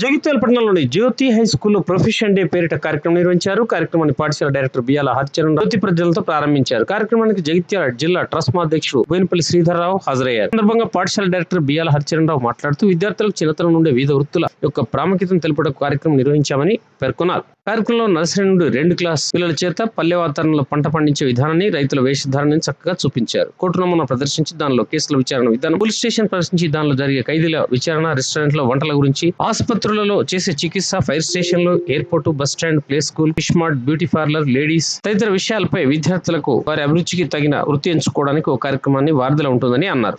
జగిత్యాల పట్టణంలోని జ్యోతి హై స్కూల్లో profession day పేరిట కార్యక్రమం నిర్వహించారు. కార్యక్రమాన్ని పాఠశాల డైరెక్టర్ బియాల హరిచరణ్ జ్యోతి ప్రజలతో ప్రారంభించారు. కార్యక్రమానికి జగిత్యాల జిల్లా ట్రస్ట్ అధ్యక్షుడు బోయినపల్లి శ్రీధర్రావు హాజరయ్యారు. సందర్భంగా పాఠశాల డైరెక్టర్ బియాల హరిచరణ్ రావు మాట్లాడుతూ విద్యార్థులకు చిన్నతనం నుండి వివిధ వృత్తుల యొక్క ప్రాముఖ్యతను తెలుపడం కార్యక్రమం నిర్వహించామని పేర్కొన్నారు. కార్యక్రమంలో నర్సరీ నుండి రెండు క్లాస్ పిల్లల చేత పల్లె వాతావరణంలో పంట పండించే విధానాన్ని రైతుల వేషధారణని చక్కగా చూపించారు. కోర్టు నమూనా ప్రదర్శించి దానిలో కేసుల విచారణ విధానం పోలీస్ స్టేషన్ ప్రదర్శించి దానిలో జరిగే ఖైదీల విచారణ రెస్టారెంట్లో వంటల గురించి ఆసుపత్రి ఆసుపత్రులలో చేసే చికిత్స ఫైర్ స్టేషన్లు airport bus stand play school fish mart beauty parlour ladies తదితర విషయాలపై విద్యార్థులకు వారి అభిరుచికి తగిన వృత్తి ఎంచుకోవడానికి ఒక కార్యక్రమాన్ని వారధిలో ఉంటుందని అన్నారు.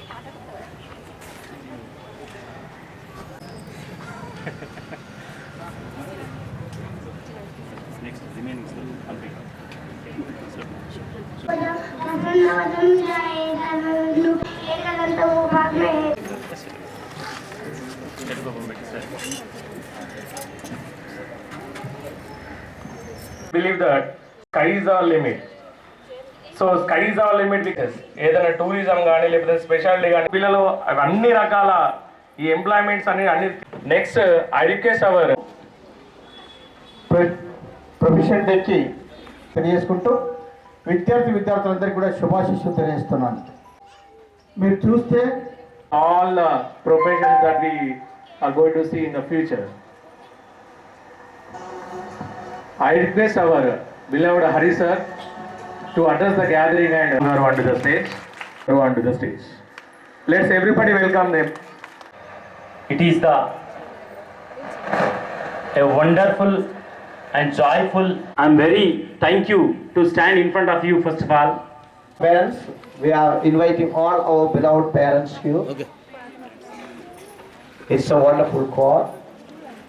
Next remaining complete చెడుకోపం limit so sky is limit because ఏదైనా టూరిజం కానీ లేకపోతే స్పెషాలిటీ కానీ పిల్లలు అన్ని రకాల ఈ ఎంప్లాయ్మెంట్స్ అనేది అన్ని నెక్స్ట్ ఐ అవర్ ప్రొఫెషన్ తెచ్చి తెలియజేసుకుంటూ విద్యార్థి విద్యార్థులందరికీ కూడా శుభాశిస్సు తెలియజేస్తున్నాను. మీరు చూస్తే all profession that we are going to see in the future I request our beloved Hari sir to address the gathering and the stage to the stage place everybody welcome them It is the a wonderful and joyful. I'm very thank you to stand in front of you first of all. parents, we are inviting all our beloved parents here. It's a wonderful call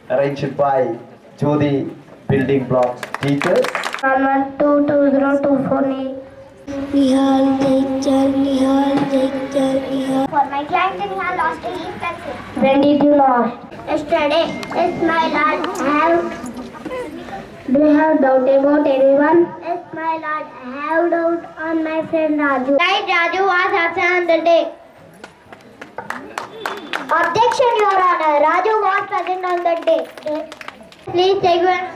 arranged by Jodi Building Blocks teachers. One two two zero two four eight. Nihal Jaichal, Nihal Jaichal, Nihal. For my client, Nihal lost a leaf pencil. When did you lost? Yesterday. Yes, my lord. I have. Do you have doubt about anyone? Yes, my lord. I have doubt on my friend Raju. Right, Raju was absent on the day. Objection, Your Honor. Raju was present on that day. Please take one.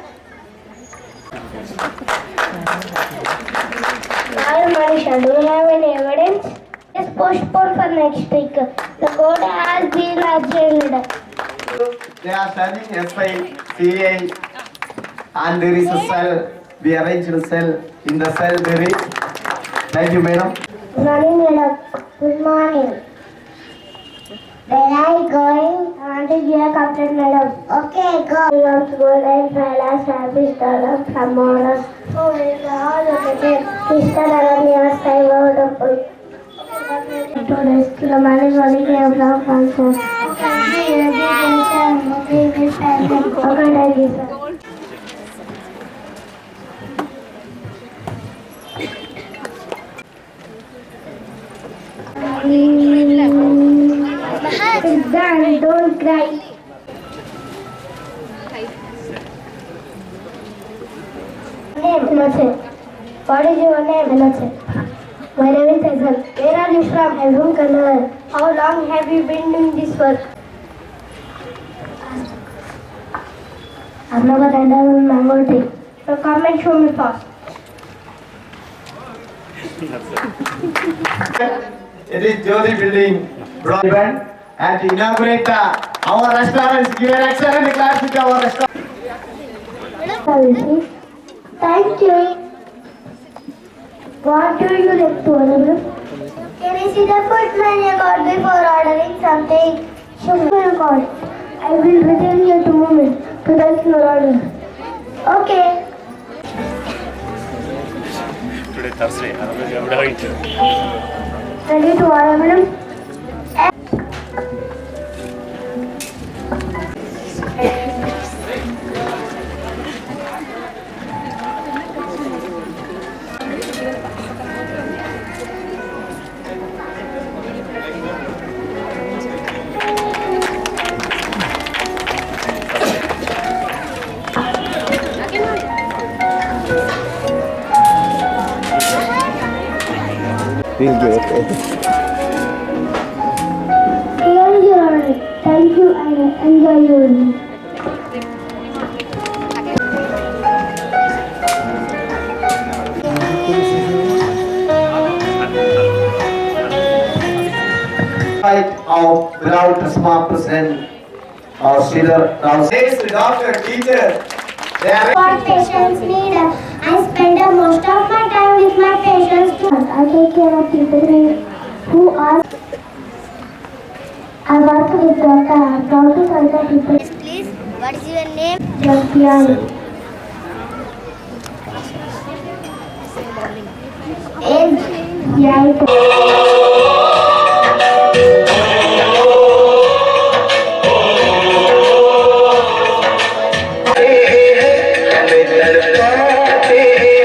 Lord Manisha, do you have any evidence? Yes, postpone for next week. The court has been adjourned. They are studying FI, CA, and there is a cell. We arranged a cell. In the cell there is. Thank you, madam. Good morning, madam. Good morning. Where are you going? I want to hear complaint, madam. Okay, go. To go and a service dollar from. Oh, it's all the day. Romani Rodriguez of Love Cancer. Okay, thank you. It's done, don't My name is Hazel. Where are you from? I'm from Kannada. How long have you been doing this work? I've never done a mango tree. So come and show me first. It is Jodi Building event and to inaugurate the, our restaurants. Give an excellent class with our restaurant. Thank you. What do you like to order? Can I see the food menu card before ordering something? Sure, card. I will return you to moment to take your order. Okay. Today Thursday, I'm going to. Ready to order, madam? Thank you and enjoy your. Of without Rasma President or Sridhar. Says the doctor, teacher, patients need. I spend most of my I take care of children who are. I work with daughter. I'm proud to serve the people. Yes, please, what is your name? Jasmine. Age? Yeah. दर पाते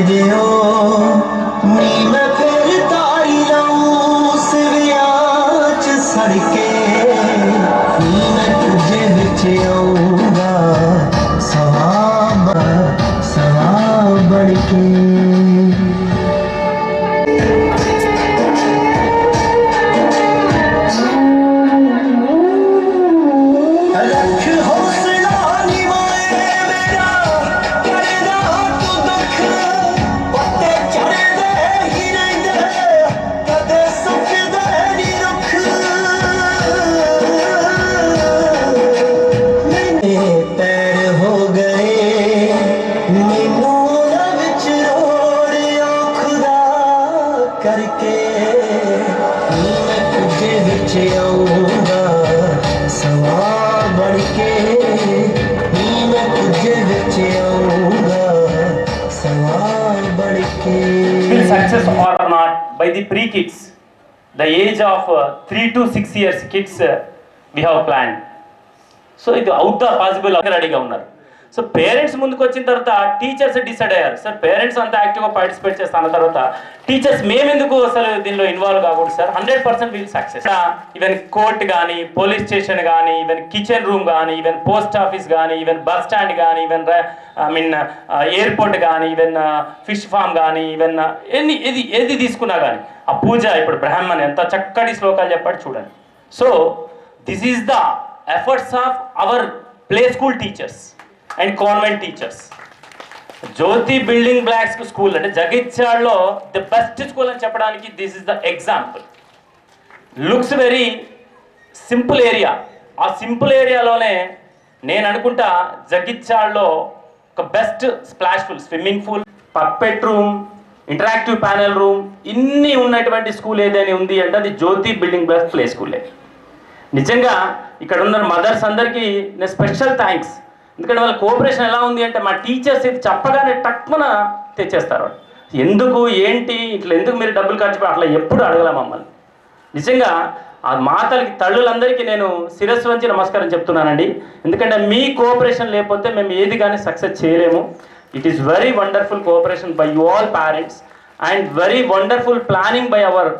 ਦਿਓ ਨੀ ਮੈਂ ਫਿਰ ਤਾਰੀ ਲਾਉਂ ਸਿਵਿਆਂ ਚ ਸੜ ਕੇ by the pre-kids, the age of uh, 3 to 6 years kids uh, we have planned. So ఇది అవుతా పాసిబుల్ రెడీగా ఉన్నారు సో పేరెంట్స్ ముందుకు వచ్చిన తర్వాత టీచర్స్ డిసైడ్ అయ్యారు. సార్ పేరెంట్స్ అంతా యాక్టివ్గా పార్టిసిపేట్ చేస్తాన తర్వాత టీచర్స్ మేమెందుకు అసలు దీనిలో ఇన్వాల్వ్ కాకూడదు sir hundred percent will success even court కానీ పోలీస్ స్టేషన్ కానీ ఈవెన్ కిచెన్ రూమ్ కానీ ఈవెన్ పోస్ట్ ఆఫీస్ కానీ ఈవెన్ బస్ స్టాండ్ కానీ ఈవెన్ ఐ మీన్ ఎయిర్పోర్ట్ కానీ ఈవెన్ ఫిష్ ఫామ్ కానీ ఈవెన్ ఎన్ని ఏది ఏది తీసుకున్నా కానీ ఆ పూజ ఇప్పుడు బ్రాహ్మణ్ ఎంత చక్కటి శ్లోకాలు చెప్పాడు చూడండి. So this is the efforts of our play school teachers and convent teachers. Jyoti building blocks school అంటే జగిత్యాల్లో ది బెస్ట్ స్కూల్ అని చెప్పడానికి this is the example. Looks very simple area. ఆ సింపుల్ ఏరియాలోనే నేను అనుకుంటా జగిత్యాల్లో ఒక best splash pool swimming pool puppet room interactive panel room ఇన్ని ఉన్నటువంటి స్కూల్ ఏదైనా ఉంది అంటే అది జ్యోతి బిల్డింగ్ బ్లాక్స్ ప్లే స్కూలే. నిజంగా ఇక్కడ ఉన్న మదర్స్ అందరికీ నేను స్పెషల్ థ్యాంక్స్. ఎందుకంటే వాళ్ళ కోఆపరేషన్ ఎలా ఉంది అంటే మా టీచర్స్ ఇది చెప్పగానే టక్మన తెచ్చేస్తారు ఎందుకు ఏంటి ఇట్లా ఎందుకు మీరు డబ్బులు ఖర్చు అట్లా ఎప్పుడు అడగలే మమ్మల్ని. నిజంగా ఆ మాతలకి తల్లులందరికీ నేను శిరస్సు వంచి నమస్కారం చెప్తున్నానండి. ఎందుకంటే మీ కోఆపరేషన్ లేకపోతే మేము ఏది కానీ సక్సెస్ చేయలేము. It is very wonderful cooperation by all parents and very wonderful planning by our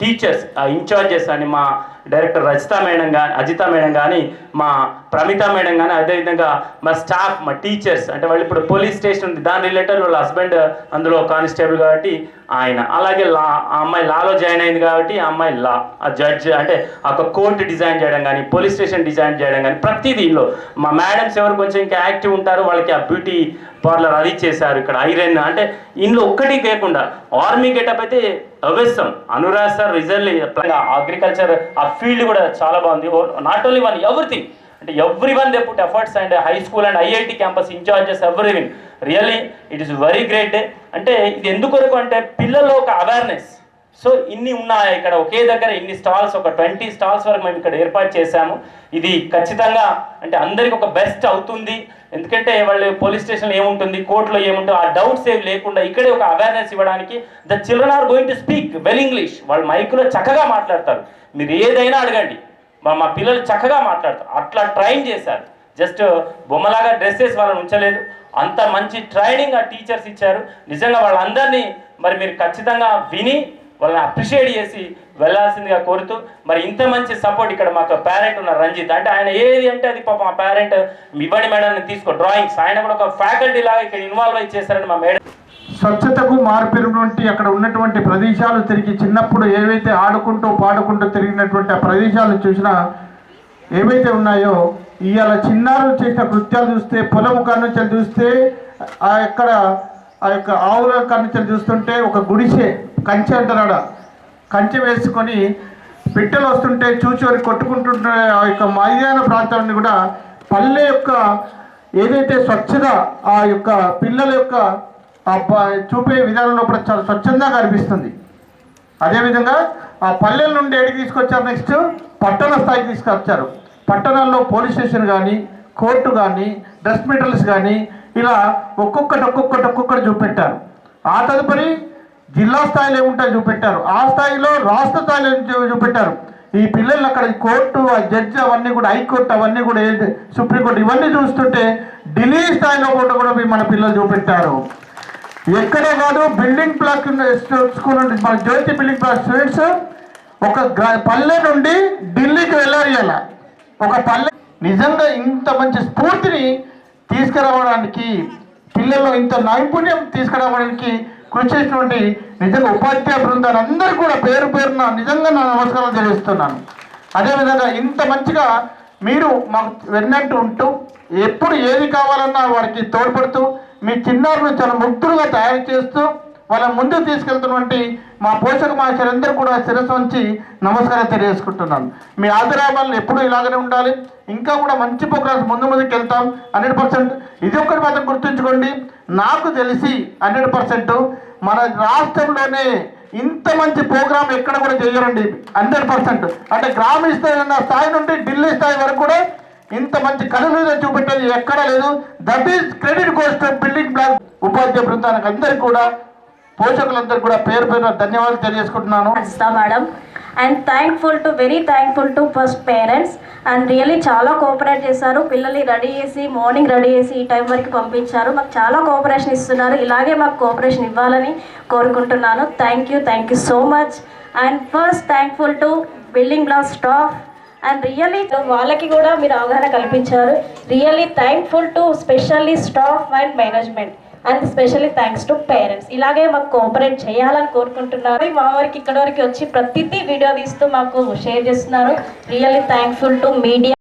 teachers incharges అని మా డైరెక్టర్ రజిత మేడం కానీ అజిత మేడం కానీ మా ప్రమిత మేడం కానీ అదేవిధంగా మా స్టాఫ్ మా టీచర్స్ అంటే వాళ్ళు ఇప్పుడు పోలీస్ స్టేషన్ ఉంది. దాని రిలేటెడ్ వాళ్ళ హస్బెండ్ అందులో కానిస్టేబుల్ కాబట్టి ఆయన. అలాగే లా ఆ అమ్మాయి లాలో జాయిన్ అయింది కాబట్టి ఆ అమ్మాయి లా ఆ జడ్జ్ అంటే ఆ ఒక కోర్టు డిజైన్ చేయడం కానీ పోలీస్ స్టేషన్ డిజైన్ చేయడం కానీ ప్రతిదీ దీనిలో. మా మేడమ్స్ ఎవరు కొంచెం ఇంకా యాక్టివ్ ఉంటారు వాళ్ళకి ఆ బ్యూటీ పార్లర్ అది చేశారు ఇక్కడ. ఐరన్ అంటే ఇందులో ఒక్కటి లేకుండా ఆర్మీ గెటప్ అయితే అవశ్యం అనురాగ్ సార్ రిజల్ట్ అగ్రికల్చర్ ఆ ఫీల్డ్ కూడా చాలా బాగుంది. నాట్ ఓన్లీ వన్ ఎవ్రీథింగ్ అంటే every one they put efforts and high school and IIT campus incharges everything really it is very great అంటే ఇది ఎందుకొరకు అంటే పిల్లల్లో ఒక అవేర్నెస్ సో ఇన్ని ఉన్నాయి. ఇక్కడ ఒకే దగ్గర ఇన్ని స్టాల్స్ ఒక ట్వంటీ స్టాల్స్ వరకు మేము ఇక్కడ ఏర్పాటు చేశాము. ఇది ఖచ్చితంగా అంటే అందరికి ఒక బెస్ట్ అవుతుంది. ఎందుకంటే వాళ్ళు పోలీస్ స్టేషన్లో ఏముంటుంది కోర్టులో ఏముంటుంది ఆ డౌట్స్ ఏమి లేకుండా ఇక్కడే ఒక అవేర్నెస్ ఇవ్వడానికి the children are going to speak well English. వాళ్ళు మైక్లో చక్కగా మాట్లాడతారు. మీరు ఏదైనా అడగండి. మా మా పిల్లలు చక్కగా మాట్లాడతారు. అట్లా ట్రైన్ చేశారు. జస్ట్ బొమ్మలాగా డ్రెస్సెస్ వాళ్ళని ఉంచలేదు. అంత మంచి ట్రైనింగ్ ఆ టీచర్స్ ఇచ్చారు. నిజంగా వాళ్ళందరినీ మరి మీరు ఖచ్చితంగా విని వాళ్ళని అప్రిషియేట్ చేసి వెళ్ళాల్సిందిగా కోరుతూ మరి ఇంత మంచి సపోర్ట్ ఇక్కడ మాకు పేరెంట్ ఉన్నారు రంజిత్. అంటే ఆయన ఏది అంటే అది పాపం ఆ పేరెంట్ ఇవ్వండి మేడం నేను తీసుకో డ్రాయింగ్స్ ఆయన కూడా ఒక ఫ్యాకల్టీ లాగా ఇక్కడ ఇన్వాల్వ్ అయి చేశారని మా మేడం స్వచ్ఛతకు మార్పినటువంటి అక్కడ ఉన్నటువంటి ప్రదేశాలు తిరిగి చిన్నప్పుడు ఏవైతే ఆడుకుంటూ పాడుకుంటూ తిరిగినటువంటి ఆ ప్రదేశాలు చూసినా ఏవైతే ఉన్నాయో ఇవాళ చిన్నారులు చేసిన కృత్యాలు చూస్తే పొలం కన్నుచలు చూస్తే ఆ ఎక్కడ ఆ యొక్క ఆవుల కన్నుచలు చూస్తుంటే ఒక గుడిసె. కంచె అంటారాడ కంచె వేసుకొని పిట్టలు వస్తుంటే చూచోరి కొట్టుకుంటుంటే ఆ యొక్క మైదాన ప్రాంతాన్ని కూడా పల్లె యొక్క ఏదైతే స్వచ్ఛత ఆ యొక్క పిల్లల యొక్క ఆ చూపే విధానంలో కూడా చాలా స్వచ్ఛందంగా కనిపిస్తుంది. అదేవిధంగా ఆ పల్లెల నుండి ఎడికి తీసుకొచ్చారు నెక్స్ట్? పట్టణ స్థాయికి తీసుకొచ్చారు. పట్టణాల్లో పోలీస్ స్టేషన్ కానీ కోర్టు కానీ డస్ట్ మెటల్స్ కానీ ఇలా ఒక్కొక్కటి ఒక్కొక్కటి ఒక్కొక్కటి చూపెట్టారు. ఆ తదుపరి జిల్లా స్థాయిలో ఏముంటాయో చూపెట్టారు? ఆ స్థాయిలో రాష్ట్ర స్థాయిలో చూపెట్టారు. ఈ పిల్లలు అక్కడ కోర్టు జడ్జి అవన్నీ కూడా హైకోర్టు అవన్నీ కూడా ఏంటి? సుప్రీంకోర్టు ఇవన్నీ చూస్తుంటే ఢిల్లీ స్థాయిలో కూడా కూడా మన పిల్లలు చూపెట్టారు. ఎక్కడే కాదు బిల్డింగ్ బ్లాక్ స్కూల్ నుండి మన జ్యోతి బిల్డింగ్ బ్లాక్ స్టూడెంట్స్ ఒక పల్లె నుండి ఢిల్లీకి వెళ్ళాలి ఒక పల్లె నిజంగా ఇంత మంచి స్ఫూర్తిని తీసుకురావడానికి పిల్లల్లో ఇంత నైపుణ్యం తీసుకురావడానికి కృషి చేసినటువంటి నిజంగా ఉపాధ్యాయ బృందాలు అందరూ కూడా పేరు పేరున నిజంగా నా నమస్కారం తెలియజేస్తున్నాను. అదేవిధంగా ఇంత మంచిగా మీరు మాకు వెన్నట్టు ఉంటూ ఎప్పుడు ఏది కావాలన్నా వారికి తోడ్పడుతూ మీ చిన్నారులు చాలా ముగ్ధులుగా తయారు చేస్తూ వాళ్ళ ముందుకు తీసుకెళ్తున్నటువంటి మా పోషక మహర్షులందరూ కూడా శిరస్సు ఉంచి నమస్కారం తెలియజేసుకుంటున్నాను మీ ఆదరాబాలను ఎప్పుడూ ఇలాగనే ఉండాలి. ఇంకా కూడా మంచి ప్రోగ్రామ్స్ ముందు ముందుకు వెళ్తాం. హండ్రెడ్ పర్సెంట్ ఇది ఒక్కటి మాత్రం గుర్తుంచుకోండి. నాకు తెలిసి హండ్రెడ్ పర్సెంట్ మన రాష్ట్రంలోనే ఇంత మంచి ప్రోగ్రామ్ ఎక్కడ కూడా చేయరండి. Hundred percent. అంటే గ్రామీణ స్థాయి ఉన్న స్థాయి నుండి ఢిల్లీ స్థాయి వరకు కూడా ఇంత మంచి కనులు చూపెట్టేది ఎక్కడా లేదు. That is credit cost building block ఉపాధ్యాయ బృందానికి అందరికీ కూడా పోషకులందరూ కూడా పేరు పేరు ధన్యవాదాలు తెలియజేసుకుంటున్నాను. Madam. And thankful to very thankful to first parents and really చాలా కోఆపరేట్ చేశారు. పిల్లల్ని రెడీ చేసి మార్నింగ్ రెడీ చేసి ఈ టైం వరకు పంపించారు. మాకు చాలా కోఆపరేషన్ ఇస్తున్నారు. ఇలాగే మాకు కోఆపరేషన్ ఇవ్వాలని కోరుకుంటున్నాను. Thank you thank you so much and first thankful to building block staff and really వాళ్ళకి కూడా మీరు అవగాహన కల్పించారు. Really thankful to specially staff and management and specially thanks to parents ఇలాగే మాకు కోఆపరేట్ చేయాలని కోరుకుంటున్నారు. మా వారికి ఇక్కడ వరకు వచ్చి ప్రతిదీ వీడియో తీస్తూ మాకు షేర్ చేస్తున్నారు. Really thankful to media